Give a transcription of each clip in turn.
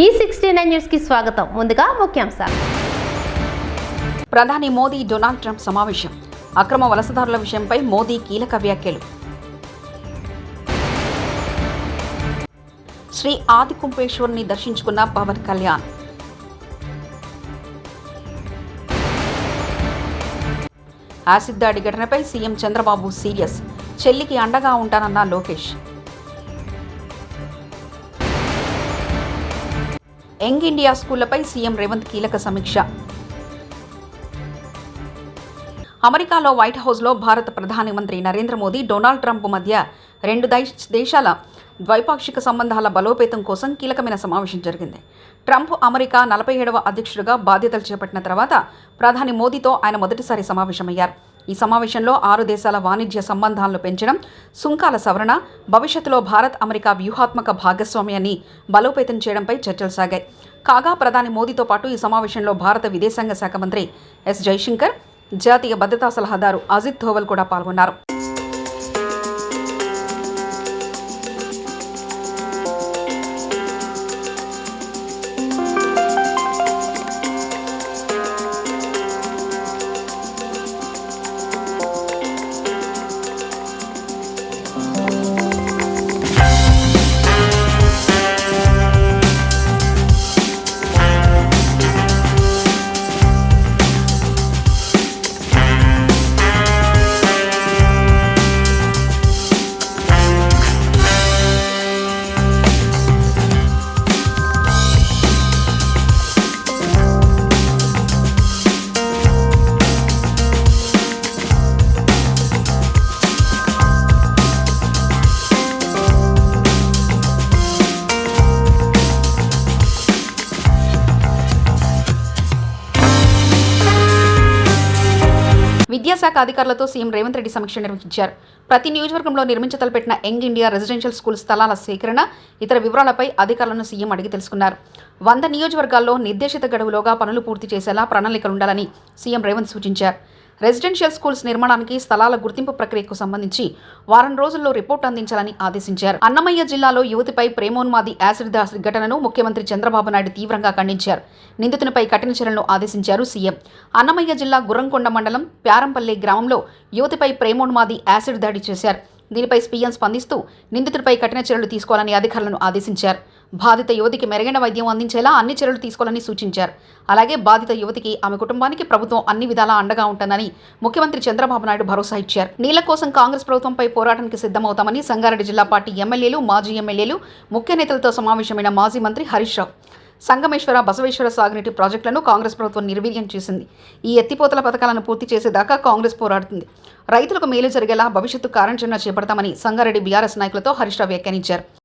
E ఈ sixty nine న్యూస్కి స్వాగతం. ముందుగా ముఖ్యాంశాలు. ప్రధాని మోదీ డొనాల్డ్ ట్రంప్ సమావేశం. అక్రమ వలసదారుల విషయంపై మోదీ కీలక వ్యాఖ్యలు. శ్రీ ఆది కుంభేశ్వర్ని దర్శించుకున్న పవన్ కళ్యాణ్. యాసిడ్ దాడి ఘటనపై సీఎం చంద్రబాబు సీరియస్. చెల్లికి అండగా ఉంటానన్న లోకేష్. యంగ్ ఇండియా స్కూళ్ళపై సీఎం రేవంత్ కీలక సమీక్ష. అమెరికాలో వైట్ హౌస్లో భారత ప్రధాని మంత్రి నరేంద్ర మోదీ డొనాల్డ్ ట్రంప్ మధ్య రెండు దేశాల ద్వైపాక్షిక సంబంధాల బలోపేతం కోసం కీలకమైన సమావేశం జరిగింది. ట్రంప్ అమెరికా నలభై ఏడవ అధ్యక్షుడిగా బాధ్యతలు చేపట్టిన తర్వాత ప్రధాని మోదీతో ఆయన మొదటిసారి సమావేశమయ్యారు. ఈ సమావేశంలో ఆరు దేశాల వాణిజ్య సంబంధాలను పెంచడం సుంకాల సవరణ భవిష్యత్తులో భారత్ అమెరికా వ్యూహాత్మక భాగస్వామ్యాన్ని బలోపేతం చేయడంపై చర్చలు సాగాయి. కాగా ప్రధాని మోదీతో పాటు ఈ సమావేశంలో భారత విదేశాంగ శాఖ మంత్రి ఎస్ జైశంకర్ జాతీయ భద్రతా సలహాదారు అజిత్ ధోవల్ కూడా పాల్గొన్నారు. విద్యాశాఖ అధికారులతో సీఎం రేవంత్ రెడ్డి సమీక్ష నిర్వహించారు. ప్రతి నియోజకవర్గంలో నిర్మించతలపెట్టిన యంగ్ ఇండియా రెసిడెన్షియల్ స్కూల్ స్థలాల సేకరణ ఇతర వివరాలపై అధికారులను సీఎం అడిగి తెలుసుకున్నారు. వంద నియోజకవర్గాల్లో నిర్దేశిత గడువులోగా పనులు పూర్తి చేసేలా ప్రణాళికలుండాలని సీఎం రేవంత్ సూచించారు. రెసిడెన్షియల్ స్కూల్స్ నిర్మాణానికి స్థలాల గుర్తింపు ప్రక్రియకు సంబంధించి వారం రోజుల్లో రిపోర్ట్ అందించాలని ఆదేశించారు. అన్నమయ్య జిల్లాలో యువతిపై ప్రేమోన్మాది యాసిడ్ దాడి ఘటనను ముఖ్యమంత్రి చంద్రబాబు నాయుడు తీవ్రంగా ఖండించారు. నిందితునిపై కఠిన చర్యలను ఆదేశించారు సీఎం. అన్నమయ్య జిల్లా గుర్రంకొండ మండలం ప్యారంపల్లి గ్రామంలో యువతిపై ప్రేమోన్మాది యాసిడ్ దాడి చేశారు. దీనిపై స్పీఎం స్పందిస్తూ నిందితుడిపై కఠిన చర్యలు తీసుకోవాలని అధికారులను ఆదేశించారు. బాధిత యువతికి మెరుగైన వైద్యం అందించేలా అన్ని చర్యలు తీసుకోవాలని సూచించారు. అలాగే బాధిత యువతికి ఆమె కుటుంబానికి ప్రభుత్వం అన్ని విధాలా అండగా ఉంటుందని ముఖ్యమంత్రి చంద్రబాబు నాయుడు భరోసా ఇచ్చారు. నీళ్ళ కోసం కాంగ్రెస్ ప్రభుత్వంపై పోరాటానికి సిద్ధమవుతామని సంగారెడ్డి జిల్లా పార్టీ ఎమ్మెల్యేలు మాజీ ఎమ్మెల్యేలు ముఖ్య నేతలతో సమావేశమైన మాజీ మంత్రి హరీష్ రావు. సంగమేశ్వర బసవేశ్వర సాగునీటి ప్రాజెక్టులను కాంగ్రెస్ ప్రభుత్వం నిర్వీర్యం చేసింది. ఈ ఎత్తిపోతల పథకాలను పూర్తి చేసేదాకా కాంగ్రెస్ పోరాడుతుంది. రైతులకు మేలు జరిగేలా భవిష్యత్తు కార్యాచరణ చేపడతామని సంగారెడ్డి బీఆర్ఎస్ నాయకులతో హరీష్ రావు వ్యాఖ్యానించారు.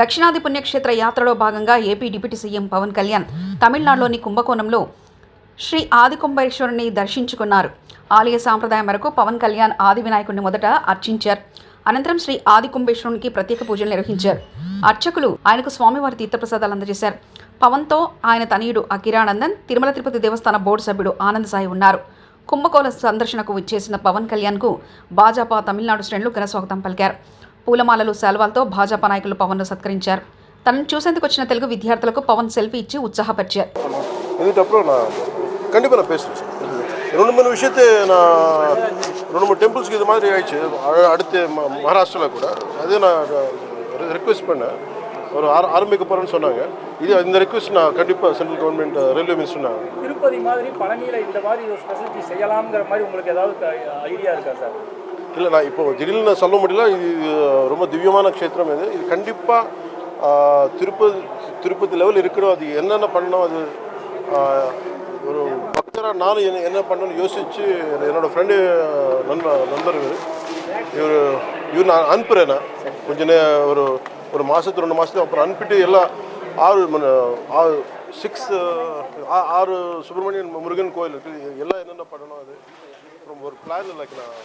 దక్షిణాది పుణ్యక్షేత్ర యాత్రలో భాగంగా AP deputy CM Pawan Kalyan తమిళనాడులోని కుంభకోణంలో శ్రీ ఆదికుంభేశ్వరుని దర్శించుకున్నారు. ఆలయ సాంప్రదాయం మేరకు పవన్ కళ్యాణ్ ఆది వినాయకుడిని మొదట అర్చించారు. అనంతరం శ్రీ ఆదికుంభేశ్వరునికి ప్రత్యేక పూజలు నిర్వహించారు. అర్చకులు ఆయనకు స్వామివారి తీర్థప్రసాదాలు అందజేశారు. పవన్తో ఆయన తనయుడు అకిరానందన్ తిరుమల తిరుపతి దేవస్థాన బోర్డు సభ్యుడు ఆనంద్ సాయి ఉన్నారు. కుంభకోణ సందర్శనకు విచ్చేసిన పవన్ కళ్యాణ్కు భాజపా తమిళనాడు శ్రేణులు ఘనస్వాగతం పలికారు. పూలమాలలు శాల్వాలతో భాజపా నాయకులు పవన్ను సత్కరించారు తనను చూసేందుకు వచ్చిన తెలుగు విద్యార్థులకు పవన్ సెల్ఫీ ఇచ్చి ఉత్సాహపరిచారు இதுக்கப்புறம் நான் கண்டிப்பாக நான் பேசுகிறேன் சார் ரெண்டு மூணு விஷயத்தை நான் ரெண்டு மூணு டெம்பிள்ஸ்க்கு இது மாதிரி ஆயிடுச்சு அ- அடுத்து ம- மகாராஷ்டிராவில் கூட அது நான் ரிக்வெஸ்ட் பண்ணேன் ஒரு ஆர ஆரம்பிக்க போகிறேன்னு சொன்னாங்க இது இந்த ரிக்வெஸ்ட் நான் கண்டிப்பாக சென்ட்ரல் கவர்மெண்ட் ரயில்வே மினிஸ்டர் நான் திருப்பதி மாதிரி பழனியில் இந்த மாதிரி ஒரு ஸ்பெசிலிட்டி செய்யலாம்ங்கிற மாதிரி உங்களுக்கு ஏதாவது ஐடியா இருக்கா சார் இல்லை நான் இப்போ திடீர்னு நான் சொல்ல முடியல. இது ரொம்ப திவ்யமான க்ஷேத்திரம் இது. இது கண்டிப்பாக திருப்பதி திருப்பதி லெவல் இருக்கிறோம். அது என்னென்ன பண்ணணும் அது ஒரு பக்தராக நானும் என்ன என்ன பண்ணணும்னு யோசித்து என்னோட ஃப்ரெண்டு நண்பர் நண்பர் இவர். இவர் நான் அனுப்புகிறேன் நான். கொஞ்ச நே ஒரு ஒரு மாதத்து ரெண்டு மாதத்துக்கு அப்புறம் அனுப்பிட்டு எல்லாம் ஆறு மணி ஆறு சிக்ஸ் ஆறு சுப்பிரமணியன் முருகன் கோயில் இருக்குது எல்லாம் என்னென்ன பண்ணணும் அது. அப்புறம் ஒரு பிளான் லைக் நான்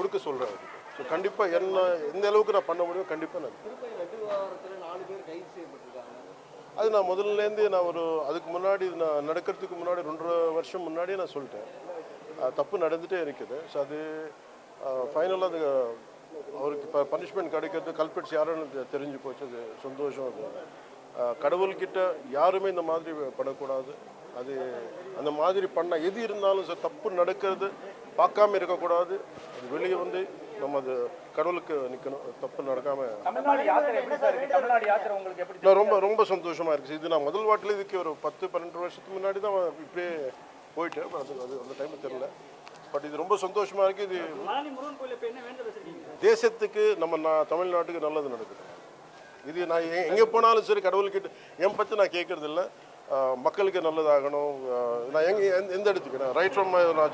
கொடுக்க சொல்கிறேன் ஸோ கண்டிப்பாக என்ன எந்த அளவுக்கு நான் பண்ண முடியும் கண்டிப்பாக நான் அது நான் முதல்லேருந்து நான் ஒரு அதுக்கு முன்னாடி நான் நடக்கிறதுக்கு முன்னாடி ரெண்டரை வருஷம் முன்னாடியே நான் சொல்லிட்டேன். தப்பு நடந்துகிட்டே இருக்குது. ஸோ அது ஃபைனலாக அது அவருக்கு இப்போ பனிஷ்மெண்ட் கிடைக்கிறது கல்பிட்ஸ் யாருன்னு தெரிஞ்சு போச்சு. அது சந்தோஷம் அது. கடவுள்கிட்ட யாருமே இந்த மாதிரி படக்கூடாது. அது அந்த மாதிரி பண்ண எது இருந்தாலும் சார் தப்பு நடக்கிறது பார்க்காம இருக்கக்கூடாது. அது வெளியே வந்து நம்ம அது கடவுளுக்கு நிற்கணும் தப்பு நடக்காம. ரொம்ப ரொம்ப சந்தோஷமா இருக்கு. இது நான் முதல் வாட்டில் இதுக்கு ஒரு பத்து பன்னெண்டு வருஷத்துக்கு முன்னாடி தான் இப்படியே போயிட்டேன் but அது அது அந்த டைம் தெரியல. பட் இது ரொம்ப சந்தோஷமா இருக்கு. இது தேசத்துக்கு நம்ம நான் தமிழ்நாட்டுக்கு நல்லது நடக்குது. இது நான் எங்கே போனாலும் சரி கடவுள்கிட்ட என் பற்றி நான் கேட்கறது இல்லை மக்களுக்கு நல்லதாகணும். நான் எங்கே எந்த- எந்த இடத்துக்கு? நான் ரைட் ஃப்ரம் நான்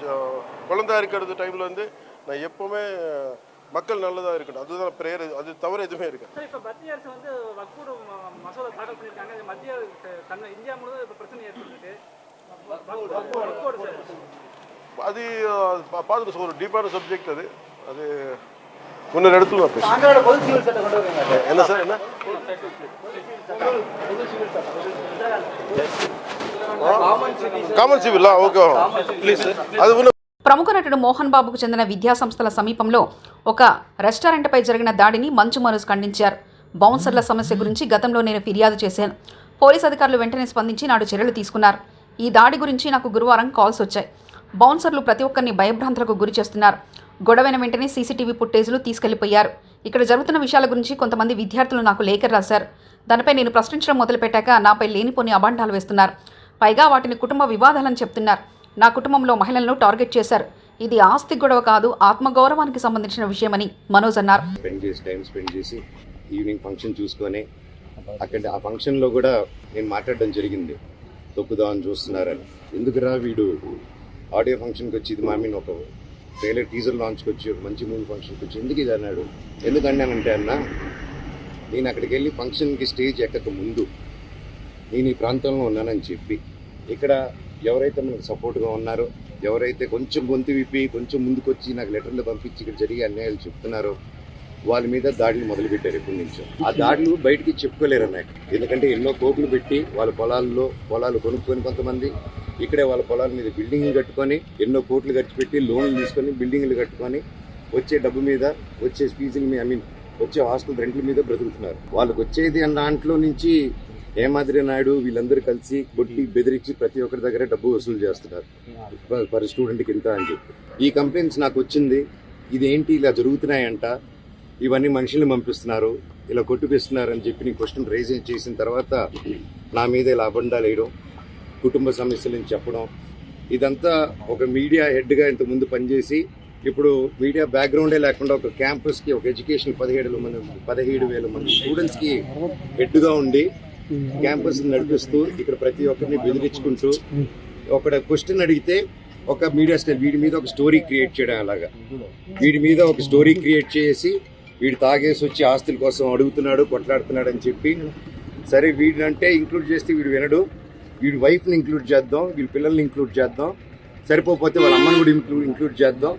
குழந்தையா இருக்கிறது டைம்ல இருந்து நான் எப்போவுமே மக்கள் நல்லதாக இருக்கணும். அதுதான் ப்ரேயர் அது தவிர எதுவுமே இருக்கு சார் இப்போ மத்திய அரசு வந்து வக்கூடு ம- மசோதா தாக்கல் பண்ணியிருக்காங்க. மத்திய தன்னை இந்தியா முழுவதும் இப்போ பிரச்சனை ஏற்பட்டிருக்கு. அது பார்த்துட்டு ஒரு டீப்பான சப்ஜெக்ட் அது. அது முன்னர் இடத்துல நான் பேசுறேன் ஆந்திராவோட பொது சிவில் சட்டம் கொண்டு வருவீங்க என்ன சார் என்ன కామన్ సివిల్ ఓకే ప్లీజ్ అది ఉన్న ప్రముఖ నటుడు మోహన్ బాబుకు చెందిన విద్యా సంస్థల సమీపంలో ఒక రెస్టారెంట్పై జరిగిన దాడిని మంచు మనోజ్ ఖండించారు బౌన్సర్ల సమస్య గురించి గతంలో నేను ఫిర్యాదు చేశాను పోలీస్ అధికారులు వెంటనే స్పందించి నాడు చర్యలు తీసుకున్నారు ఈ దాడి గురించి నాకు గురువారం కాల్స్ వచ్చాయి బౌన్సర్లు ప్రతి ఒక్కరిని భయభ్రాంతులకు గురి చేస్తున్నారు గొడవైన వెంటనే సీసీటీవీ ఫుటేజ్లు తీసుకెళ్ళిపోయారు. ఇక్కడ జరుగుతున్న విషయాల గురించి కొంతమంది విద్యార్థులు నాకు లేఖ రాశారు. దానిపై నేను ప్రశ్నించడం మొదలుపెట్టాక నాపై లేనిపోని అబాండాలు వేస్తున్నారు. పైగా వాటిని కుటుంబ వివాదాలని చెప్తున్నారు. నా కుటుంబంలో మహిళలను టార్గెట్ చేశారు. ఇది ఆస్తి గొడవ కాదు ఆత్మగౌరవానికి సంబంధించిన విషయమని మనోజ్ అన్నారు. స్పెండ్ చేసి టైం స్పెండ్ చేసి ఈవినింగ్ ఫంక్షన్ చూసుకొని అక్కడ ఆ ఫంక్షన్లో కూడా నేను మాట్లాడడం జరిగింది. తొక్కుదామని చూస్తున్నారని. ఎందుకురా వీడు? ఆడియో ఫంక్షన్కి వచ్చి ఇది మా ఒక ట్రైలర్ టీజర్ లాంచ్కి వచ్చి ఒక మంచి మూవీ ఫంక్షన్కి వచ్చి ఎందుకు ఇది అన్నాడు? ఎందుకన్నానంటే అన్న నేను అక్కడికి వెళ్ళి ఫంక్షన్కి స్టేజ్ ఎక్కక ముందు నేను ఈ ప్రాంతంలో ఉన్నానని చెప్పి ఇక్కడ ఎవరైతే మనకు సపోర్ట్గా ఉన్నారో ఎవరైతే కొంచెం గొంతు విప్పి కొంచెం ముందుకొచ్చి నాకు లెటర్లు పంపించి ఇక్కడ జరిగే అన్యాయాలు చెప్తున్నారో వాళ్ళ మీద దాడులు మొదలుపెట్టారు ఎప్పటి నుంచో. ఆ దాడులు బయటికి చెప్పుకోలేరు అన్నట్టు ఎందుకంటే ఎన్నో కోపులు పెట్టి వాళ్ళ పొలాల్లో పొలాలు కొనుక్కొని కొంతమంది ఇక్కడే వాళ్ళ పొలాల మీద బిల్డింగ్లు కట్టుకొని ఎన్నో కోట్లు ఖర్చు పెట్టి లోన్లు తీసుకొని బిల్డింగ్లు కట్టుకొని వచ్చే డబ్బు మీద వచ్చే ఫీజుల మీద ఐ మీన్ వచ్చే హాస్టల్ రెంట్ల మీద బ్రతుకుతున్నారు. వాళ్ళకి వచ్చేది అన్న దాంట్లో నుంచి హేమాద్రి నాయుడు వీళ్ళందరూ కలిసి బొట్టి బెదిరించి ప్రతి ఒక్కరి దగ్గర డబ్బు వసూలు చేస్తున్నారు. పర్ స్టూడెంట్కి ఇంత అని చెప్పి. ఈ కంప్లైంట్స్ నాకు వచ్చింది. ఇదేంటి ఇలా జరుగుతున్నాయంట? ఇవన్నీ మనుషుల్ని పంపిస్తున్నారు. ఇలా కొట్టిపిస్తున్నారు అని చెప్పి నీ క్వశ్చన్ రైజ్ చేసిన తర్వాత నా మీద ఇలా అబండాలు వేయడం. కుటుంబ సమస్యలని చెప్పడం ఇదంతా ఒక మీడియా హెడ్గా ఇంత ముందు పనిచేసి ఇప్పుడు మీడియా బ్యాక్గ్రౌండే లేకుండా ఒక క్యాంపస్కి ఒక ఎడ్యుకేషన్ పదిహేడు మంది పదిహేడు వేల మంది స్టూడెంట్స్కి హెడ్గా ఉండి క్యాంపస్ నడిపిస్తూ ఇక్కడ ప్రతి ఒక్కరిని బెదిరించుకుంటూ ఒక క్వశ్చన్ అడిగితే ఒక మీడియా స్టైల్ వీడి మీద ఒక స్టోరీ క్రియేట్ చేయడం అలాగా. వీడి మీద ఒక స్టోరీ క్రియేట్ చేసి వీడు తాగేసి వచ్చి ఆస్తుల కోసం అడుగుతున్నాడు కొట్లాడుతున్నాడు అని చెప్పి సరే వీడినంటే ఇంక్లూడ్ చేస్తే వీడు వినడు. వీడి వైఫ్ని ఇంక్లూడ్ చేద్దాం వీళ్ళ పిల్లల్ని ఇంక్లూడ్ చేద్దాం సరిపోతే వాళ్ళ అమ్మని కూడా ఇంక్లూడ్ ఇంక్లూడ్ చేద్దాం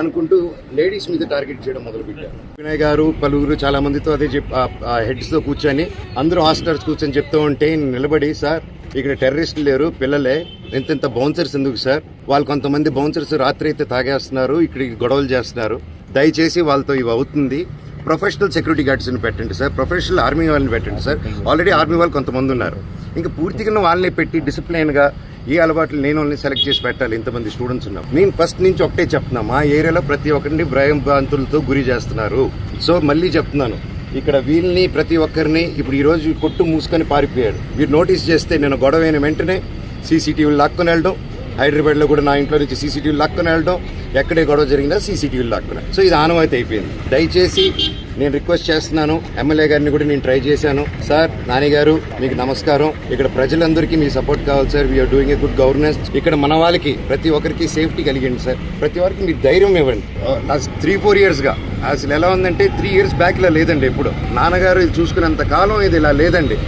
అనుకుంటూ లేడీస్ మీద టార్గెట్ చేయడం మొదలుపెట్టారు. వినయ్ గారు పలువురు చాలా మందితో అదే చెప్ హెడ్స్తో కూర్చొని అందరూ హాస్టల్స్ కూర్చొని చెప్తూ ఉంటే నిలబడి సార్ ఇక్కడ టెర్రరిస్టులు లేరు పిల్లలే ఇంత ఇంత బౌన్సర్స్ ఎందుకు సార్? వాళ్ళు కొంతమంది బౌన్సర్స్ రాత్రి అయితే తాగేస్తున్నారు ఇక్కడ గొడవలు చేస్తున్నారు. దయచేసి వాళ్ళతో ఇవి అవుతుంది. ప్రొఫెషనల్ సెక్యూరిటీ గార్డ్స్ని పెట్టండి సార్. ప్రొఫెషనల్ ఆర్మీ వాళ్ళని పెట్టండి సార్. ఆల్రెడీ ఆర్మీ వాళ్ళు కొంతమంది ఉన్నారు. ఇంకా పూర్తిగా వాళ్ళని పెట్టి డిసిప్లైన్గా ఏ అలవాట్లు నేను వాళ్ళని సెలెక్ట్ చేసి పెట్టాలి. ఇంతమంది స్టూడెంట్స్ ఉన్నారు. నేను ఫస్ట్ నుంచి ఒకటే చెప్తున్నా. మా ఏరియాలో ప్రతి ఒక్కరిని భయం భ్రాంతులతో గురి చేస్తున్నారు. సో మళ్ళీ చెప్తున్నాను. ఇక్కడ వీళ్ళని ప్రతి ఒక్కరిని ఇప్పుడు ఈరోజు కొట్టు మూసుకొని పారిపోయాడు. వీరు నోటీస్ చేస్తే నేను గొడవైన వెంటనే సీసీటీవీలు లాక్కొని వెళ్ళడం హైదరాబాద్లో కూడా నా ఇంట్లో నుంచి సీసీటీవీ లక్కున వెళ్ళడం ఎక్కడే గొడవ జరిగినా సీసీటీవీ లక్కున. సో ఇది ఆనవాయితీ అయిపోయింది. దయచేసి నేను రిక్వెస్ట్ చేస్తున్నాను ఎమ్మెల్యే గారిని కూడా నేను ట్రై చేశాను. సార్ నాన్నగారు గారు మీకు నమస్కారం. ఇక్కడ ప్రజలందరికీ మీ సపోర్ట్ కావాలి sir. We are doing a good governance ఇక్కడ మన వాళ్ళకి ప్రతి ఒక్కరికి సేఫ్టీ కలిగింది సార్. ప్రతి ఒక్కరికి మీరు ధైర్యం ఇవ్వండి. లాస్ట్ త్రీ ఫోర్ ఇయర్స్గా అసలు ఎలా ఉందంటే త్రీ ఇయర్స్ బ్యాక్ ఇలా లేదండి ఎప్పుడు. నాన్నగారు ఇది చూసుకున్నంత కాలం ఇది ఇలా లేదండి.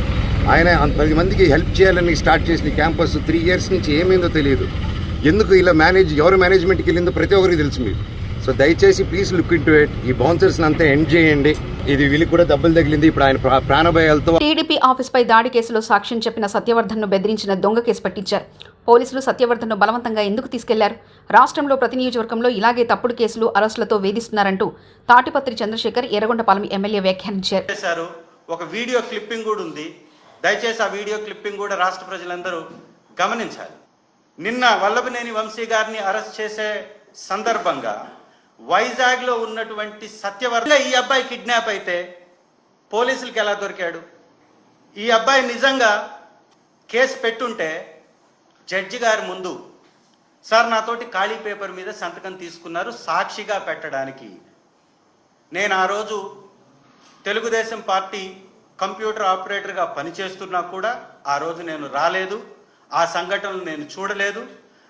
ఆయన అంత పది మందికి హెల్ప్ చేయాలని స్టార్ట్ చేసిన క్యాంపస్ త్రీ ఇయర్స్ నుంచి ఏమైందో తెలియదు. ఎందుకు ఇలా మేనేజ్ ఎవరు మేనేజ్మెంట్కి వెళ్ళిందో ప్రతి ఒక్కరికి తెలుసు మీకు. సో దయచేసి please look into it ఈ బౌన్సర్స్ అంతా ఎండ్ చేయండి. ఇది వీళ్ళకి కూడా దెబ్బలు తగిలింది. ఇప్పుడు ఆయన ప్రా- ప్రాణభయాలతో టీడీపీ ఆఫీస్పై దాడి కేసులో సాక్ష్యం చెప్పిన సత్యవర్ధన్ను బెదిరించిన దొంగ కేసు పట్టించారు. పోలీసులు సత్యవర్ధన్ను బలవంతంగా ఎందుకు తీసుకెళ్ళారు? రాష్ట్రంలో ప్రతి నియోజకవర్గంలో ఇలాగే తప్పుడు కేసులు అరెస్టులతో వేధిస్తున్నారంటూ తాటిపత్రి చంద్రశేఖర్ ఎర్రగొండపాలెం ఎమ్మెల్యే వ్యాఖ్యానించారు. ఒక వీడియో క్లిప్పింగ్ కూడా ఉంది. దయచేసి ఆ వీడియో క్లిప్పింగ్ కూడా రాష్ట్ర ప్రజలందరూ గమనించాలి. నిన్న వల్లభనేని వంశీ గారిని అరెస్ట్ చేసే సందర్భంగా వైజాగ్లో ఉన్నటువంటి సత్యవర్ధ ఈ అబ్బాయి కిడ్నాప్ అయితే పోలీసులకు ఎలా దొరికాడు? ఈ అబ్బాయి నిజంగా కేసు పెట్టుంటే జడ్జి గారి ముందు సార్ నాతోటి ఖాళీ పేపర్ మీద సంతకం తీసుకున్నారు సాక్షిగా పెట్టడానికి. నేను ఆ రోజు తెలుగుదేశం పార్టీ కంప్యూటర్ ఆపరేటర్గా పనిచేస్తున్నా కూడా ఆ రోజు నేను రాలేదు ఆ సంఘటనలు నేను చూడలేదు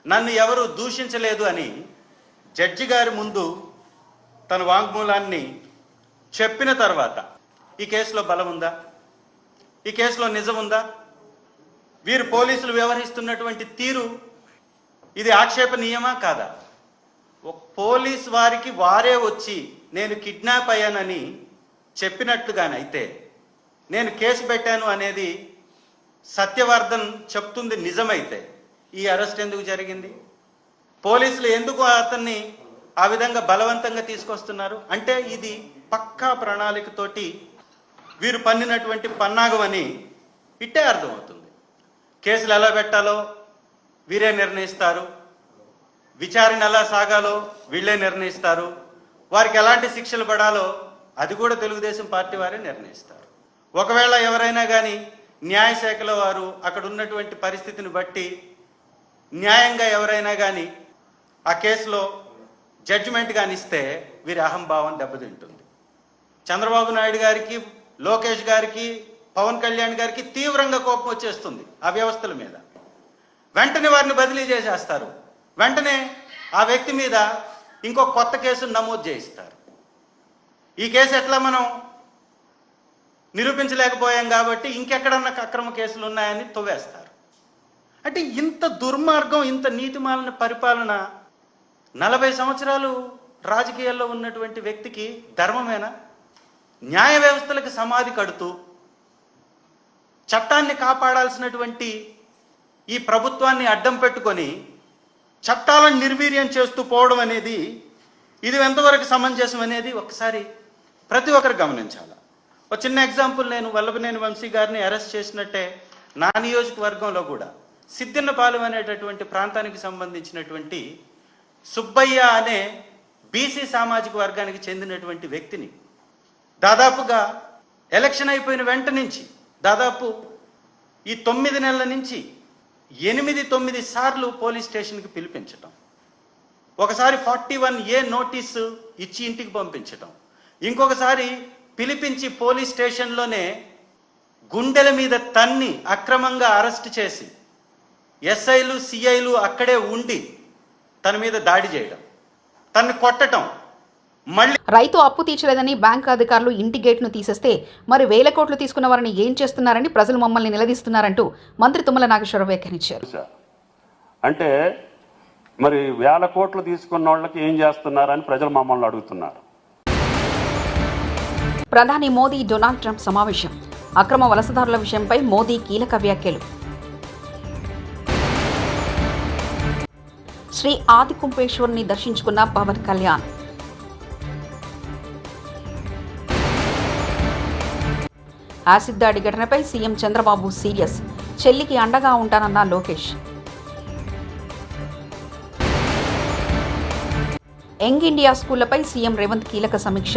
నన్ను ఎవరు దూషించలేదు అని జడ్జి గారి ముందు తన వాంగ్మూలాన్ని చెప్పిన తర్వాత ఈ కేసులో బలం ఉందా? ఈ కేసులో నిజం ఉందా? వీరు పోలీసులు వ్యవహరిస్తున్నటువంటి తీరు ఇది ఆక్షేపనీయమా కాదా? పోలీస్ వారికి వారే వచ్చి నేను కిడ్నాప్ అయ్యానని చెప్పినట్లుగానైతే నేను కేసు పెట్టాను అనేది సత్యవర్ధన్ చెప్తుంది నిజమైతే. ఈ అరెస్ట్ ఎందుకు జరిగింది? పోలీసులు ఎందుకు అతన్ని ఆ విధంగా బలవంతంగా తీసుకొస్తున్నారు? అంటే ఇది పక్కా ప్రణాళికతోటి వీరు పన్నినటువంటి పన్నాగం అని ఇట్టే అర్థమవుతుంది. కేసులు ఎలా పెట్టాలో వీరే నిర్ణయిస్తారు. విచారణ ఎలా సాగాలో వీళ్ళే నిర్ణయిస్తారు. వారికి ఎలాంటి శిక్షలు పడాలో అది కూడా తెలుగుదేశం పార్టీ వారే నిర్ణయిస్తారు. ఒకవేళ ఎవరైనా కానీ న్యాయశాఖలో వారు అక్కడ ఉన్నటువంటి పరిస్థితిని బట్టి న్యాయంగా ఎవరైనా కానీ ఆ కేసులో జడ్జిమెంట్ కానిస్తే వీరి అహంభావం దెబ్బతింటుంది. చంద్రబాబు నాయుడు గారికి లోకేష్ గారికి పవన్ కళ్యాణ్ గారికి తీవ్రంగా కోపం వచ్చేస్తుంది ఆ వ్యవస్థల మీద. వెంటనే వారిని బదిలీ చేసేస్తారు. వెంటనే ఆ వ్యక్తి మీద ఇంకో కొత్త కేసును నమోదు చేయిస్తారు. ఈ కేసు ఎట్లా మనం నిరూపించలేకపోయాం కాబట్టి ఇంకెక్కడన్నా అక్రమ కేసులు ఉన్నాయని తవ్వేస్తారు. అంటే ఇంత దుర్మార్గం ఇంత నీతిమాలిన పరిపాలన నలభై సంవత్సరాలు రాజకీయాల్లో ఉన్నటువంటి వ్యక్తికి ధర్మమేనా? న్యాయ వ్యవస్థలకు సమాధి కడుతూ చట్టాన్ని కాపాడాల్సినటువంటి ఈ ప్రభుత్వాన్ని అడ్డం పెట్టుకొని చట్టాలను నిర్వీర్యం చేస్తూ పోవడం అనేది ఇది ఎంతవరకు సమంజసం అనేది ఒకసారి ప్రతి ఒక్కరు గమనించాలి? ఒక చిన్న ఎగ్జాంపుల్ నేను వల్లభనేని వంశీ గారిని అరెస్ట్ చేసినట్టే నా నియోజకవర్గంలో కూడా. సిద్దిన్నపాలెం అనేటటువంటి ప్రాంతానికి సంబంధించినటువంటి సుబ్బయ్య అనే బీసీ సామాజిక వర్గానికి చెందినటువంటి వ్యక్తిని దాదాపుగా ఎలక్షన్ అయిపోయిన వెంట నుంచి దాదాపు ఈ తొమ్మిది నెలల నుంచి ఎనిమిది తొమ్మిది సార్లు పోలీస్ స్టేషన్కి పిలిపించటం. ఒకసారి ఫార్టీ వన్ ఏ నోటీసు ఇచ్చి ఇంటికి పంపించటం. ఇంకొకసారి పిలిపించి పోలీస్ స్టేషన్లోనే గుండెల మీద తన్ని అక్రమంగా అరెస్ట్ చేసి ఎస్ఐలు సిఐలు అక్కడే ఉండి తన మీద దాడి చేయడం తన్ని కొట్టటం మళ్ళీ రైతు అప్పు తీర్చలేదని బ్యాంకు అధికారులు ఇంటి గేట్ను తీసేస్తే మరి వేల కోట్లు తీసుకున్న వారిని ఏం చేస్తున్నారని ప్రజలు మమ్మల్ని నిలదీస్తున్నారంటూ మంత్రి తుమ్మల నాగేశ్వరరావు వ్యాఖ్యానించారు. అంటే మరి వేల కోట్లు తీసుకున్న వాళ్ళకి ఏం చేస్తున్నారని ప్రజలు మమ్మల్ని అడుగుతున్నారు. ప్రధాని మోదీ డొనాల్డ్ ట్రంప్ సమావేశం. అక్రమ వలసదారుల విషయంపై మోదీ కీలక వ్యాఖ్యలు. శ్రీ ఆది కుంపేశ్వర్ని దర్శించుకున్న పవన్ కళ్యాణ్. యాసిడ్ దాడి ఘటనపై సీఎం చంద్రబాబు సీరియస్. చెల్లికి అండగా ఉంటానన్న లోకేష్. యంగ్ ఇండియా స్కూళ్ళపై సీఎం రేవంత్ కీలక సమీక్ష.